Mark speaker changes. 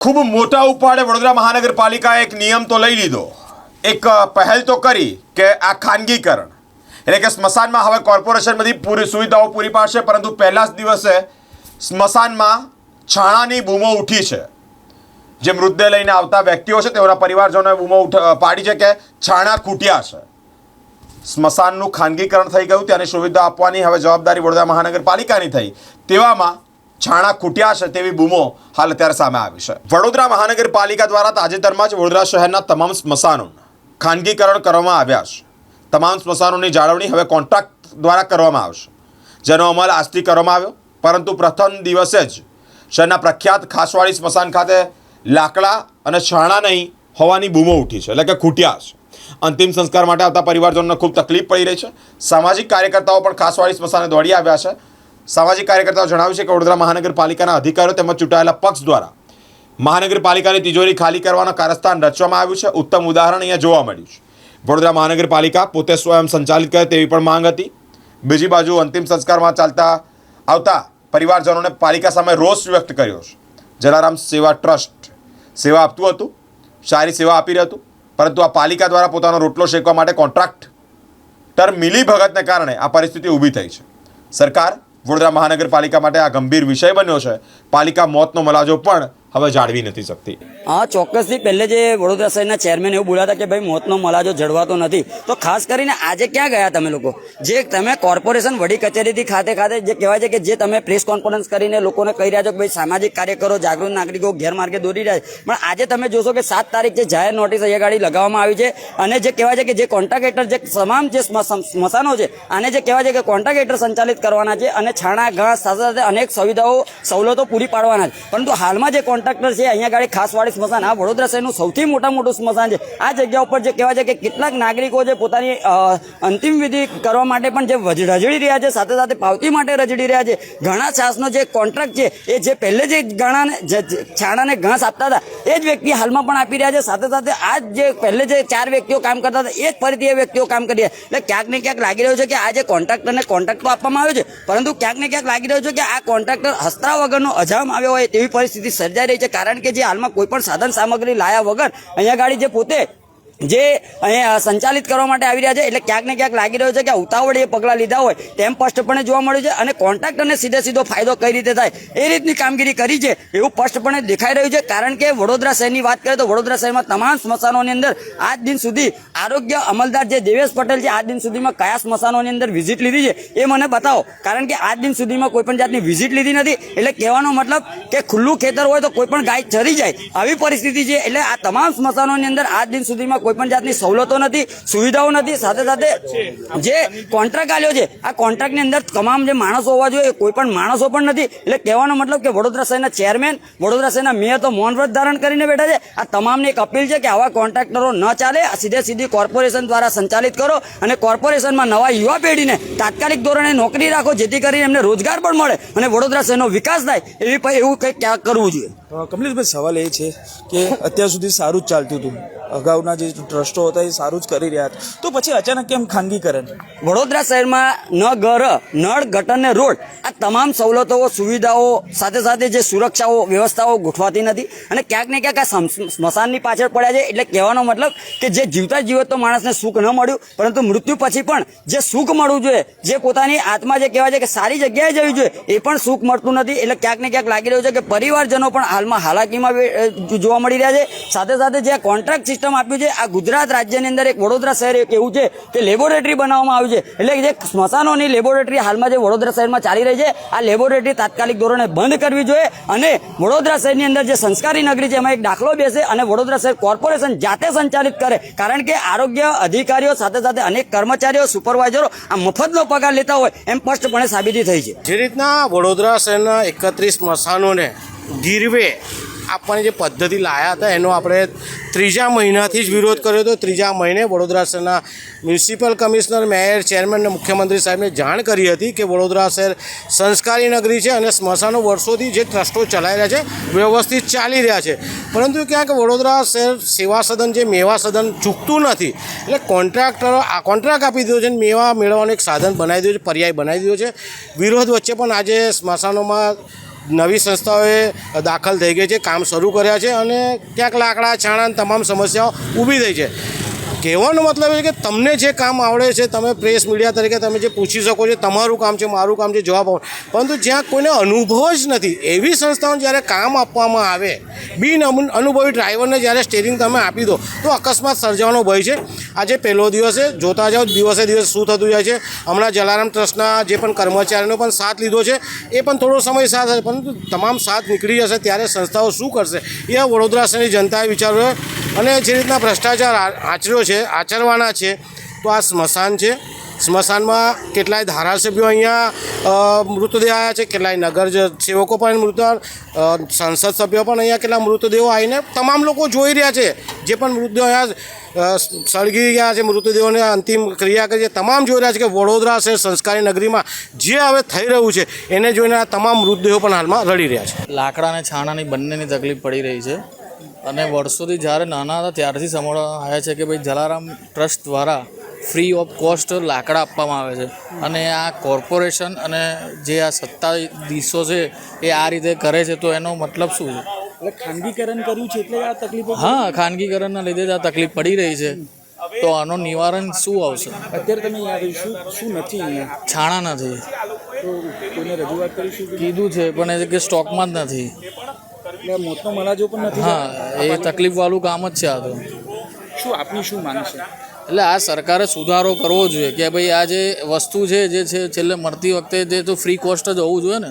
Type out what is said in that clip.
Speaker 1: ખૂબ મોટા ઉપાડે વડોદરા મહાનગરપાલિકાએ એક નિયમ તો લઈ લીધો. એક પહેલ તો કરી કે આ ખાનગીકરણ. એટલે કે સ્મશાનમાં હવે કોર્પોરેશન બધી પૂરી સુવિધાઓ પૂરી પાડશે, પરંતુ પહેલા જ દિવસે સ્મશાનમાં છાણાની બૂમો ઉઠી છે. જે મૃતદેહ લઈને આવતા વ્યક્તિઓ છે, તેઓના પરિવારજનોએ બૂમો ઉઠ પાડી છે કે છાણા ખૂટ્યા છે. સ્મશાનનું ખાનગીકરણ થઈ ગયું, ત્યાંની સુવિધા આપવાની હવે જવાબદારી વડોદરા મહાનગરપાલિકાની થઈ. તેવામાં છાણા ખૂટ્યા છે તેવી બૂમો હાલ અત્યારે સામે આવી છે. વડોદરા મહાનગરપાલિકા દ્વારા તાજેતરમાં જ વડોદરા શહેરના તમામ સ્મશાનોનું ખાનગીકરણ કરવામાં આવ્યા છે. તમામ સ્મશાનોની જાળવણી હવે કોન્ટ્રાક્ટ દ્વારા કરવામાં આવશે. જેનો અમલ આજથી કરવામાં આવ્યો, પરંતુ પ્રથમ દિવસે જ શહેરના પ્રખ્યાત ખાસવાડી સ્મશાન ખાતે લાકડા અને છાણા નહીં હોવાની બૂમો ઉઠી છે, એટલે કે ખૂટ્યા છે. અંતિમ સંસ્કાર માટે આવતા પરિવારજનોને ખૂબ તકલીફ પડી રહી છે. સામાજિક કાર્યકર્તાઓ પણ ખાસવાડી સ્મશાને દોડી આવ્યા છે. સામાજિક કાર્યકર્તાઓ જણાવ્યું છે કે વડોદરા મહાનગરપાલિકાના અધિકારીઓ તેમજ ચૂંટાયેલા પક્ષ દ્વારા મહાનગરપાલિકાની તિજોરી ખાલી કરવાનો કારસ્થાન રચવામાં આવ્યું છે. ઉત્તમ ઉદાહરણ અહીંયા જોવા મળ્યું છે. વડોદરા મહાનગરપાલિકા પોતે સ્વયં સંચાલિત કરે તેવી પણ માંગ હતી. બીજી બાજુ અંતિમ સંસ્કારમાં ચાલતા આવતા પરિવારજનોને પાલિકા સામે રોષ વ્યક્ત કર્યો છે. જલારામ સેવા ટ્રસ્ટ સેવા આપતું હતું સારી સેવા આપી રહ્યું હતું, પરંતુ આ પાલિકા દ્વારા પોતાનો રોટલો શેકવા માટે કોન્ટ્રાક્ટર મિલી ભગતને કારણે આ પરિસ્થિતિ ઊભી થઈ છે. સરકાર વડોદરા મહાનગરપાલિકા માટે આ ગંભીર વિષય બન્યો છે. પાલિકા મોતનો મલાજો પણ હવે જાળવી નથી શકતી.
Speaker 2: હા, ચોક્કસથી પહેલે જે વડોદરા શહેરના ચેરમેન એવું બોલ્યા હતા કે ભાઈ, મોતનો મલાજો જળવાતો નથી. તો ખાસ કરીને આજે ક્યાં ગયા તમે લોકો? જે તમે કોર્પોરેશન વડી કચેરીથી ખાતે ખાતે જે કહેવાય છે કે જે તમે પ્રેસ કોન્ફરન્સ કરીને લોકોને કહી રહ્યા છો કે ભાઈ, સામાજિક કાર્યકરો, જાગૃત નાગરિકો ગેરમાર્ગે દોરી રહ્યા છે. પણ આજે તમે જોશો કે સાત તારીખ જે જાહેર નોટિસ અહીંયા ગાડી લગાવવામાં આવી છે અને જે કહેવાય છે કે જે કોન્ટ્રાક્ટર જે તમામ જે સ્મ- સ્મ- સ્મશાનો છે, આને જે કહેવાય છે કે કોન્ટ્રાક્ટર સંચાલિત કરવાના છે અને છાણા, ઘાસ સાથે સાથે અનેક સુવિધાઓ, સવલતો પૂરી પાડવાના છે. પરંતુ હાલમાં જે કોન્ટ્રાક્ટર છે અહીંયા ગાડી ખાસવાડી સ્મશાન. આ વડોદરા શહેરનું સૌથી મોટા મોટું સ્મશાન છે. આ જગ્યા ઉપર જે કહેવાય છે કે કેટલાક નાગરિકો જે પોતાની અંતિમ વિધિ કરવા માટે પણ જે રજડી રહ્યા છે, સાથે સાથે પાવતી માટે રજડી રહ્યા છે. ઘણા છાસનો જે કોન્ટ્રાક્ટ છે, એ જે પહેલે જે ઘણાને છાણાને ઘાસ આપતા હતા, એ જ વ્યક્તિ હાલમાં પણ આપી રહ્યા છે. સાથે સાથે આ જે પહેલે જે ચાર વ્યક્તિઓ કામ કરતા હતા, એ જ ફરીથી એ વ્યક્તિઓ કામ કરી રહ્યા એટલે ક્યાંક ને ક્યાંક લાગી રહ્યું છે કે આ જે કોન્ટ્રાક્ટરને કોન્ટ્રાક્ટ તો આપવામાં આવ્યો છે, પરંતુ ક્યાંક ને ક્યાંક લાગી રહ્યું છે કે આ કોન્ટ્રાક્ટર હસ્તા વગરનો અજામ આવ્યો હોય તેવી પરિસ્થિતિ સર્જાઈ રહી છે. કારણ કે જે હાલમાં કોઈ પણ સાધન સામગ્રી લાયા વગર અહીંયા ગાડી જે પોતે જે અહીંયા સંચાલિત કરવા માટે આવી રહ્યા છે, એટલે ક્યાંક ને ક્યાંક લાગી રહ્યો છે કે ઉતાવળ એ પગલાં લીધા હોય, તેમ સ્પષ્ટપણે જોવા મળ્યું છે અને કોન્ટ્રાક્ટરને સીધે સીધો ફાયદો કઈ રીતે થાય, એ રીતની કામગીરી કરી છે, એવું સ્પષ્ટપણે દેખાઈ રહ્યું છે, કારણ કે વડોદરા શહેરની વાત કરીએ તો વડોદરા શહેરમાં તમામ સ્મશાનોની અંદર આજ દિન સુધી આરોગ્ય અમલદાર જે દેવેશ પટેલ છે, આજ દિન સુધીમાં કયા સ્મશાનોની અંદર વિઝિટ લીધી છે, એ મને બતાવો, કારણ કે આજ દિન સુધીમાં કોઈ પણ જાતની વિઝિટ લીધી નથી, એટલે કહેવાનો મતલબ કે ખુલ્લું ખેતર હોય તો કોઈ પણ ગાય ચરી જાય, આવી પરિસ્થિતિ છે, એટલે આ તમામ સ્મશાનોની અંદર આજ દિન સુધીમાં કોઈ પણ જાતની સવલતો નથી, સુવિધાઓ નથી, સાથે સાથે જે કોન્ટ્રાક્ટ આલ્યો છે, આ કોન્ટ્રાક્ટની અંદર તમામ જે માણસો હોવા જોઈએ કોઈ પણ માણસો પણ નથી. એટલે કહેવાનો મતલબ કે વડોદરા શહેરના ચેરમેન વડોદરા શહેરના મેયર તો મૌન વ્રત ધારણ કરીને બેઠા છે. આ તમામને એક અપીલ છે કે આવા કોન્ટ્રાક્ટરો ન ચાલે સીધે સીધી કોર્પોરેશન દ્વારા સંચાલિત કરો અને કોર્પોરેશનમાં નવા યુવા પેઢીને તાત્કાલિક ધોરણે નોકરી રાખો, જેથી કરીને એમને રોજગાર પણ મળે અને વડોદરા શહેરનો વિકાસ થાય. એવી એવું કંઈક ક્યાંક કરવું જોઈએ.
Speaker 3: કમલેશભાઈ, સવાલ એ છે કે અત્યાર સુધી સારું જ ચાલતું હતું. અગાઉના જે ટ્રસ્ટો હતા એ સારું જ કરી રહ્યા હતા. તો પછી અચાનક કેમ ખાનગીકરણ
Speaker 2: વડોદરા શહેરમાં ન ઘર, નળ, ગટર ને રોડ આ તમામ સવલતો, સુવિધાઓ સાથે સાથે જે સુરક્ષાઓ, વ્યવસ્થાઓ ગોઠવાતી નથી અને ક્યાંક ને ક્યાંક આ સમ- સ્મશાનની પાછળ પડ્યા છે. એટલે કહેવાનો મતલબ કે જે જીવતા જીવત તો માણસને સુખ ન મળ્યું, પરંતુ મૃત્યુ પછી પણ જે સુખ મળવું જોઈએ, જે પોતાની આત્મા જે કહેવાય છે કે સારી જગ્યાએ જવી જોઈએ, એ પણ સુખ મળતું નથી. એટલે ક્યાંક ને ક્યાંક લાગી રહ્યું છે કે પરિવારજનો પણ હાલમાં હાલાકીમાં જોવા મળી રહ્યા છે. સાથે સાથે જે કોન્ટ્રાક્ટ સિસ્ટમ આપ્યું છે, આ ગુજરાત રાજ્યની અંદર એક વડોદરા શહેર એક એવું છે કે લેબોરેટરી બનાવવામાં આવ્યું છે. એટલે જે સ્મશાનોની લેબોરેટરી હાલમાં જે વડોદરા શહેરમાં ચાલી રહી છે, આ લેબોરેટરી તાત્કાલિક ધોરણે બંધ કરવી જોઈએ અને વડોદરા શહેરની અંદર જે સંસ્કારી નગરી છે, એમાં એક દાખલો બેસે અને વડોદરા શહેર કોર્પોરેશન જાતે સંચાલિત કરે. કારણ કે આરોગ્ય અધિકારીઓ, સાથે સાથે અનેક કર્મચારીઓ સુપરવાઇઝરો આ મફતનો પગાર લેતા હોય એમ સ્પષ્ટપણે સાબિતી થઈ છે.
Speaker 4: જે રીતના વડોદરા શહેરના એકત્રીસ સ્મશાનોને ગીરવે આપવાની જે પદ્ધતિ લાયા હતા, એનો આપણે ત્રીજા મહિનાથી જ વિરોધ કર્યો હતો. ત્રીજા મહિને વડોદરા શહેરના મ્યુનિસિપલ કમિશનર, મેયર, ચેરમેન અને મુખ્યમંત્રી સાહેબને જાણ કરી હતી કે વડોદરા શહેર સંસ્કારી નગરી છે અને સ્મશાનો વર્ષોથી જે ટ્રસ્ટો ચલાવી રહ્યા છે, વ્યવસ્થિત ચાલી રહ્યા છે. પરંતુ ક્યાંક વડોદરા શહેર સેવા સદન જે મેવા સદન ચૂકતું નથી, એટલે કોન્ટ્રાક્ટરો આ કોન્ટ્રાક્ટ આપી દીધો છે મેવા મેળવવાનું એક સાધન બનાવી દીધું છે, પર્યાય બનાવી દીધો છે. વિરોધ વચ્ચે પણ આજે સ્મશાનોમાં નવી સંસ્થાઓએ દાખલ થઈ ગઈ છે, કામ શરૂ કર્યા છે અને ક્યાંક લાકડા, છાણા તમામ સમસ્યાઓ ઊભી થઈ છે. કહેવાનો મતલબ એ કે તમને જે કામ આવડે છે, તમે પ્રેસ મીડિયા તરીકે તમે જે પૂછી શકો છો, તમારું કામ છે, મારું કામ છે, જવાબ આપો. પરંતુ જ્યાં કોઈને અનુભવ જ નથી, એવી સંસ્થાઓને જ્યારે કામ આપવામાં આવે, બિન અનુભવી ડ્રાઈવરને જ્યારે સ્ટેરિંગ તમે આપી દો, તો અકસ્માત સર્જવાનો ભય છે. આજે પહેલો દિવસ છે. જોતા જાઓ, દિવસે દિવસ શું થતું જાય છે. હમણાં જલારામ ટ્રસ્ટના જે પણ કર્મચારીનો પણ સાથ લીધો છે, એ પણ થોડો સમય સાથ હશે પરંતુ તમામ સાથ નીકળી જશે ત્યારે સંસ્થાઓ શું કરશે? એ વડોદરા શહેરની જનતાએ વિચાર્યું અને જે રીતના ભ્રષ્ટાચાર આચર્યો છે, આચરવાના છે, તો આ સ્મશાન છે. સ્મશાનમાં કેટલાય ધારાસભ્યો અહીંયા મૃતદેહ આવ્યા છે, કેટલાય નગર સેવકો પણ મૃત સંસદ સભ્યો પણ અહીંયા કેટલા મૃતદેહો આવીને તમામ લોકો જોઈ રહ્યા છે, જે પણ મૃતદેહો અહીંયા સળગી ગયા છે, મૃતદેહોને અંતિમ ક્રિયા કરી છે, તમામ જોઈ રહ્યા છે કે વડોદરા શહેર સંસ્કારી નગરીમાં જે હવે થઈ રહ્યું છે, એને જોઈને આ તમામ મૃતદેહો પણ હાલમાં રડી રહ્યા છે.
Speaker 5: લાકડા અને છાણાની બંનેની તકલીફ પડી રહી છે અને વર્ષોથી જ્યારે નાના હતા ત્યારથી સંભળવામાં આવ્યા છે કે ભાઈ જલારામ ટ્રસ્ટ દ્વારા ફ્રી ઓફ કોસ્ટ લાકડા આપવામાં આવે છે. અને આ કોર્પોરેશન અને જે આ સત્તાધીશો છે એ આ રીતે કરે છે તો એનો મતલબ શું છે?
Speaker 3: એટલે ખાનગીકરણ કર્યું છે એટલે આ તકલીફ
Speaker 5: હા ખાનગીકરણના લીધે જ આ તકલીફ પડી રહી છે. તો આનો નિવારણ શું આવશે?
Speaker 3: અત્યારે તમે અહીંયા શું શું નથી અહીંયા?
Speaker 5: છાણા નથી.
Speaker 3: કોઈને રજૂઆત કરીશું
Speaker 5: કીધું છે પણ એ કે સ્ટોકમાં જ નથી.
Speaker 3: મોતનો મલાજો પણ નથી
Speaker 5: હા એ તકલીફવાળું કામ જ છે આ તો.
Speaker 3: શું આપની શું માંગ છે?
Speaker 5: એટલે આ સરકારે સુધારો કરવો જોઈએ કે ભાઈ આ જે વસ્તુ છે, જે છે, છેલ્લે મળતી વખતે જે તો ફ્રી કોસ્ટ જ હોવું જોઈએ ને?